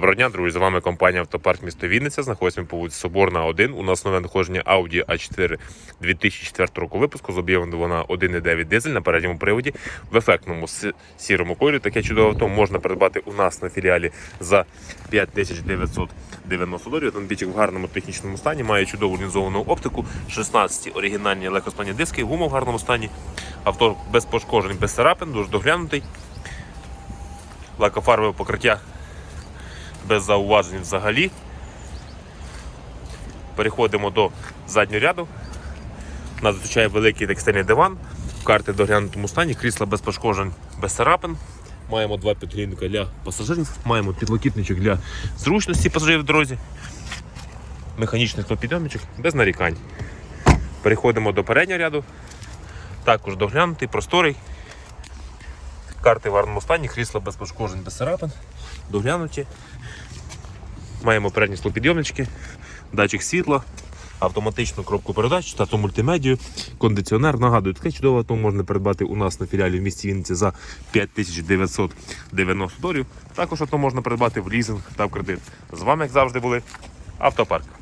Доброго дня, друзі! З вами компанія Автопарк місто Вінниця. Знаходимося по вулиці Соборна 1. У нас нове надходження Audi A4 2004 року випуску. Зоб'єднана вона 1,9 дизель на передньому приводі в ефектному сірому кольорі. Таке чудове авто можна придбати у нас на філіалі за 5990 доларів. Автомобільчик в гарному технічному стані, має чудову лінзовану оптику, 16 оригінальні легкосплавні диски, гума в гарному стані. Авто без пошкоджень, без царапин, дуже доглянутий. Лакофарбове покриття без зауважень взагалі. Переходимо до заднього ряду. Нас зустрічає великий текстильний диван, карти в доглянутому стані, крісла без пошкоджень, без царапин. Маємо два підлінника для пасажирів, маємо підлокітничок для зручності пасажирів в дорозі, механічний кнопідйомничок без нарікань. Переходимо до переднього ряду. Також доглянутий, просторий. Карти в гарному стані, крісла без пошкоджень, без царапин, доглянуті. Маємо передні склопідйомнички, датчик світла, автоматичну коробку передач, стату мультимедію, кондиціонер. Нагадую, таке чудове авто можна придбати у нас на філіалі в місті Вінниці за 5990 доларів. Також авто можна придбати в лізинг та в кредит. З вами, як завжди, були Автопарк.